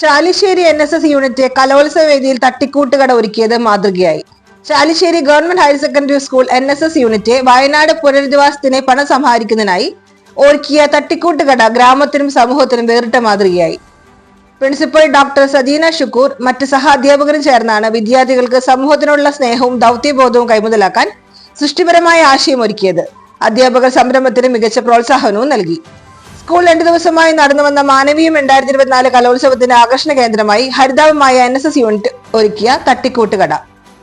Chalissery N S S unit കലോത്സവ വേദിയിൽ തട്ടിക്കൂട്ടുകട ഒരുക്കിയത് മാതൃകയായി. Chalissery government higher secondary school N S S unit Wayanad പുനരധിവാസത്തിന് പണം സമാഹരിക്കുന്നതിനായി ഒരുക്കിയ തട്ടിക്കൂട്ടുകട ഗ്രാമത്തിനും സമൂഹത്തിനും വേറിട്ട മാതൃകയായി. പ്രിൻസിപ്പൽ ഡോക്ടർ സദീന ഷുക്കൂർ മറ്റ് സഹാധ്യാപകരും ചേർന്നാണ് വിദ്യാർത്ഥികൾക്ക് സമൂഹത്തിനുള്ള സ്നേഹവും ദൗത്യബോധവും കൈമുതലാക്കാൻ സൃഷ്ടിപരമായ ആശയം ഒരുക്കിയത്. അധ്യാപകർ സംരംഭത്തിന് മികച്ച പ്രോത്സാഹനവും നൽകി. സ്കൂൾ രണ്ടു ദിവസമായി നടന്നു വന്ന മാനവീയം രണ്ടായിരത്തി ഇരുപത്തിനാല് കലോത്സവത്തിന്റെ ആകർഷണ കേന്ദ്രമായി ഹരിതാപമായ എൻ എസ് എസ് യൂണിറ്റ് ഒരുക്കിയ തട്ടിക്കൂട്ട് കട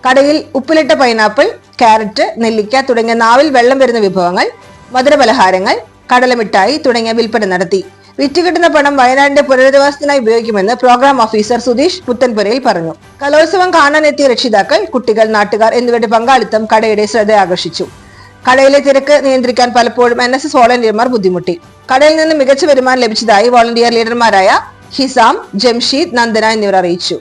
കടയിൽ ഉപ്പിലിട്ട പൈനാപ്പിൾ ക്യാരറ്റ് നെല്ലിക്ക തുടങ്ങിയ നാവിൽ വെള്ളം വരുന്ന വിഭവങ്ങൾ മധുരപലഹാരങ്ങൾ കടലമിട്ടായി തുടങ്ങിയ വിൽപ്പന നടത്തി. വിറ്റുകിട്ടുന്ന പണം വയനാടിന്റെ പുനരധിവാസത്തിനായി ഉപയോഗിക്കുമെന്ന് പ്രോഗ്രാം ഓഫീസർ സുധീഷ് പുത്തൻപുരയിൽ പറഞ്ഞു. കലോത്സവം കാണാനെത്തിയ രക്ഷിതാക്കൾ കുട്ടികൾ നാട്ടുകാർ എന്നിവരുടെ പങ്കാളിത്തം കടയുടെ ശ്രദ്ധ ആകർഷിച്ചു കടയിലെ തിരക്ക് നിയന്ത്രിക്കാൻ പലപ്പോഴും എൻ എസ് എസ് വോളണ്ടിയർമാർ ബുദ്ധിമുട്ടി. കടയിൽ നിന്ന് മികച്ച വരുമാനം ലഭിച്ചതായി വോളണ്ടിയർ ലീഡർമാരായ ഹിസാം ജംഷീദ് നന്ദന എന്നിവർ അറിയിച്ചു.